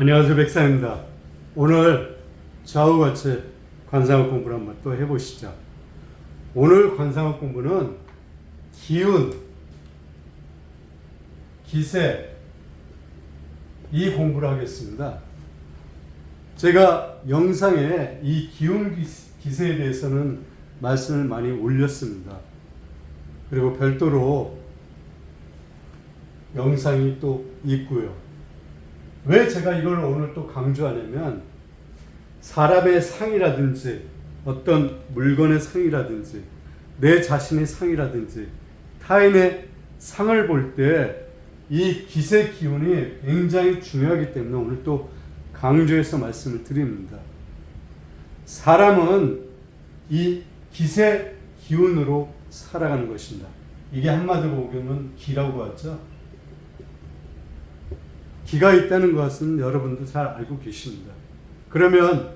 안녕하세요 백사입니다. 오늘 좌우같이 관상학 공부를 한번 또 해보시죠. 오늘 관상학 공부는 기운, 기세 이 공부를 하겠습니다. 제가 영상에 이 기운 기- 기세에 대해서는 말씀을 많이 올렸습니다. 그리고 별도로 영상이 또 있고요. 왜 제가 이걸 오늘 또 강조하냐면 사람의 상이라든지 어떤 물건의 상이라든지 내 자신의 상이라든지 타인의 상을 볼 때 이 기세 기운이 굉장히 중요하기 때문에 오늘 또 강조해서 말씀을 드립니다. 사람은 이 기세 기운으로 살아가는 것입니다. 이게 한마디로 보면 기라고 하죠. 기가 있다는 것은 여러분도 잘 알고 계십니다. 그러면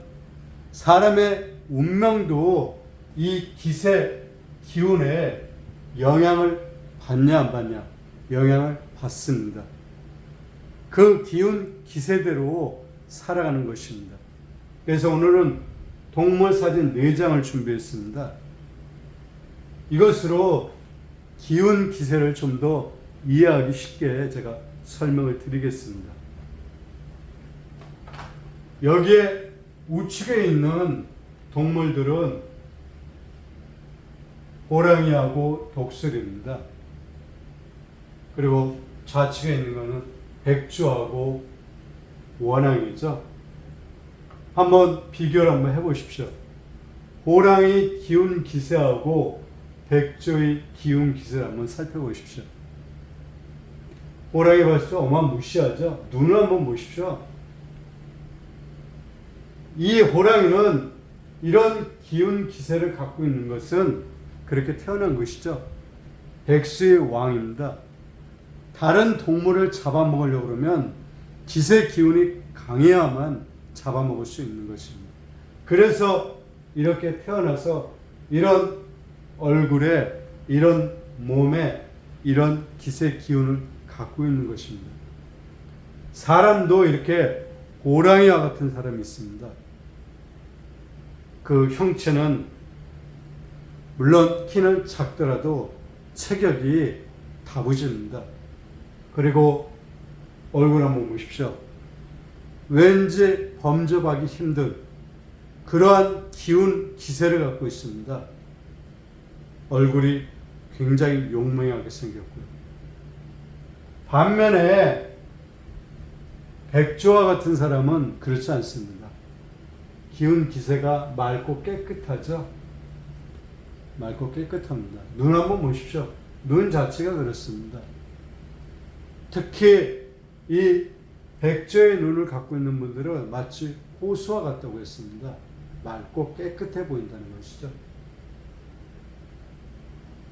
사람의 운명도 이 기세 기운에 영향을 받냐 안 받냐? 영향을 받습니다. 그 기운 기세대로 살아가는 것입니다. 그래서 오늘은 동물 사진 4장을 준비했습니다. 이것으로 기운 기세를 좀 더 이해하기 쉽게 제가 설명을 드리겠습니다. 여기에 우측에 있는 동물들은 호랑이하고 독수리입니다. 그리고 좌측에 있는 것은 백주하고 원앙이죠. 한번 비교를 한번 해보십시오. 호랑이 기운 기세하고 백조의 기운 기세를 한번 살펴보십시오. 호랑이 때 어마무시하죠? 눈을 한번 보십시오. 이 호랑이는 이런 기운 기세를 갖고 있는 것은 그렇게 태어난 것이죠. 백수의 왕입니다. 다른 동물을 잡아먹으려고 그러면 기세 기운이 강해야만 잡아먹을 수 있는 것입니다. 그래서 이렇게 태어나서 이런 얼굴에 이런 몸에 이런 기세 기운을 갖고 있는 것입니다. 사람도 이렇게 호랑이와 같은 사람이 있습니다. 그 형체는 물론 키는 작더라도 체격이 다부집니다. 그리고 얼굴 한번 보십시오. 왠지 범접하기 힘든 그러한 기운 기세를 갖고 있습니다. 얼굴이 굉장히 용맹하게 생겼고요. 반면에 백조와 같은 사람은 그렇지 않습니다. 기운 기세가 맑고 깨끗하죠. 맑고 깨끗합니다. 눈 한번 보십시오. 눈 자체가 그렇습니다. 특히 이 백조의 눈을 갖고 있는 분들은 마치 호수와 같다고 했습니다. 맑고 깨끗해 보인다는 것이죠.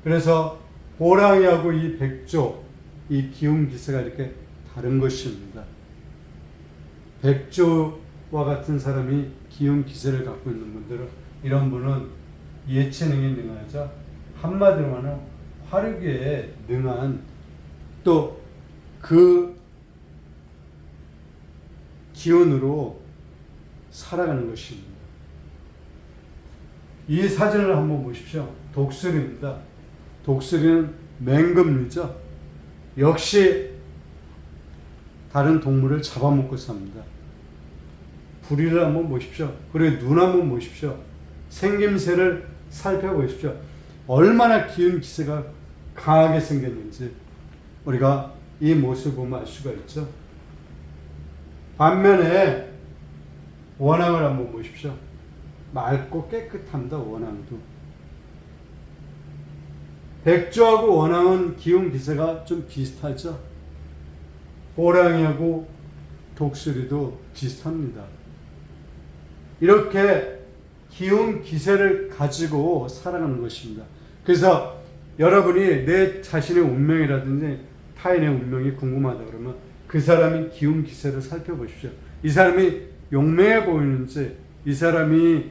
그래서 호랑이하고 이 백조, 이 기운 기세가 이렇게 다른 것입니다. 백조와 같은 사람이 기운 기세를 갖고 있는 분들은 이런 분은 예체능에 능하죠. 한마디로 하면 화류계에 능한 또 그 기운으로 살아가는 것입니다. 이 사진을 한번 보십시오. 독수리입니다. 독수리는 맹금류죠. 역시 다른 동물을 잡아먹고 삽니다. 부리를 한번 보십시오. 그리고 눈 한번 보십시오. 생김새를 살펴보십시오. 얼마나 기운 기세가 강하게 생겼는지 우리가 이 모습을 보면 알 수가 있죠. 반면에 원앙을 한번 보십시오. 맑고 깨끗합니다. 원앙도. 백조하고 원앙은 기운 기세가 좀 비슷하죠. 호랑이하고 독수리도 비슷합니다. 이렇게 기운 기세를 가지고 살아가는 것입니다. 그래서 여러분이 내 자신의 운명이라든지 타인의 운명이 궁금하다 그러면 그 사람이 기운 기세를 살펴보십시오. 이 사람이 용맹해 보이는지, 이 사람이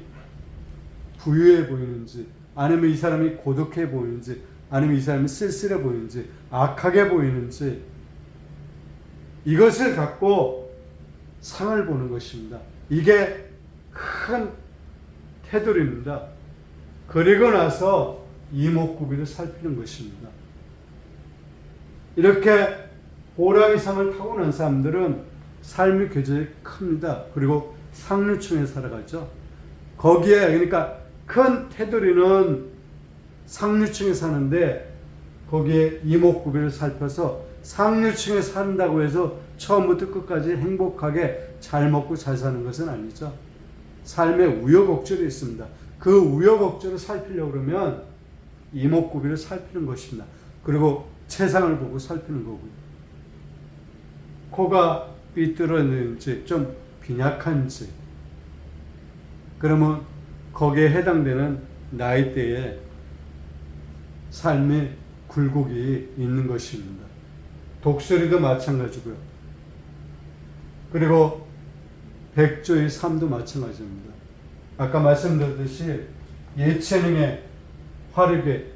부유해 보이는지, 아니면 이 사람이 고독해 보이는지, 아니면 이 사람이 쓸쓸해 보이는지, 악하게 보이는지, 이것을 갖고 상을 보는 것입니다. 이게 큰 테두리입니다. 그리고 나서 이목구비를 살피는 것입니다. 이렇게 호랑이 상을 타고난 사람들은 삶의 궤적이 큽니다. 그리고 상류층에 살아가죠. 거기에 그러니까 큰 테두리는 상류층에 사는데 거기에 이목구비를 살펴서 상류층에 산다고 해서 처음부터 끝까지 행복하게 잘 먹고 잘 사는 것은 아니죠. 삶의 우여곡절이 있습니다. 그 우여곡절을 살피려고 그러면 이목구비를 살피는 것입니다. 그리고 체상을 보고 살피는 거고요. 코가 삐뚤어졌는지 좀 빈약한지 그러면 거기에 해당되는 나이대에 삶의 굴곡이 있는 것입니다. 독수리도 마찬가지고요. 그리고 백조의 삶도 마찬가지입니다. 아까 말씀드렸듯이 예체능의 화력에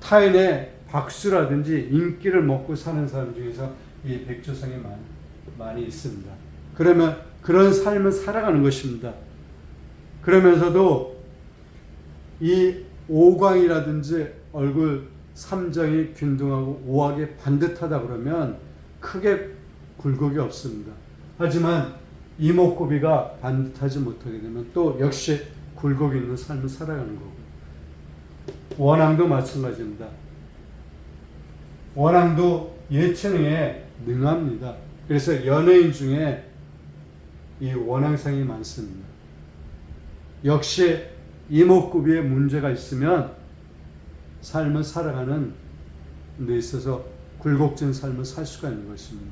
타인의 박수라든지 인기를 먹고 사는 사람 중에서 이 백조성이 많이, 많이 있습니다. 그러면 그런 삶을 살아가는 것입니다. 그러면서도 이 오광이라든지 얼굴 삼정이 균등하고 오하게 반듯하다 그러면 크게 굴곡이 없습니다. 하지만 이목구비가 반듯하지 못하게 되면 또 역시 굴곡이 있는 삶을 살아가는 거고 원앙도 마찬가지입니다. 원앙도 예체능에 능합니다. 그래서 연예인 중에 이 원앙상이 많습니다. 역시 이목구비에 문제가 있으면 삶을 살아가는 데 있어서 굴곡진 삶을 살 수가 있는 것입니다.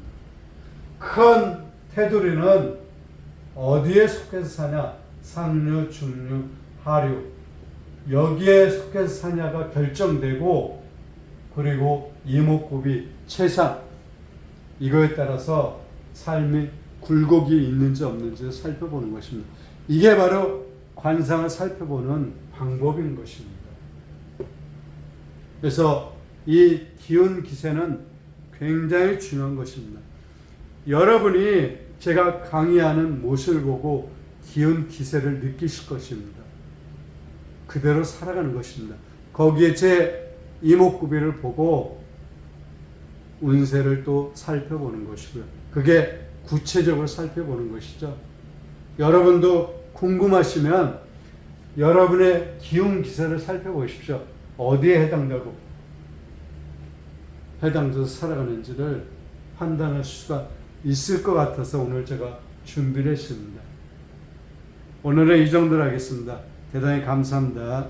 큰 테두리는 어디에 속해서 사냐? 상류, 중류, 하류. 여기에 속해서 사냐가 결정되고 그리고 이목구비, 체상 이거에 따라서 삶이 굴곡이 있는지 없는지 살펴보는 것입니다. 이게 바로 관상을 살펴보는 방법인 것입니다. 그래서 이 기운 기세는 굉장히 중요한 것입니다. 여러분이 제가 강의하는 모습을 보고 기운 기세를 느끼실 것입니다. 그대로 살아가는 것입니다. 거기에 제 이목구비를 보고 운세를 또 살펴보는 것이고요. 그게 구체적으로 살펴보는 것이죠. 여러분도 궁금하시면 여러분의 기운 기세를 살펴보십시오. 어디에 해당되고 해당돼서 살아가는지를 판단할 수가 있을 것 같아서 오늘 제가 준비를 했습니다. 오늘은 이 정도로 하겠습니다. 대단히 감사합니다.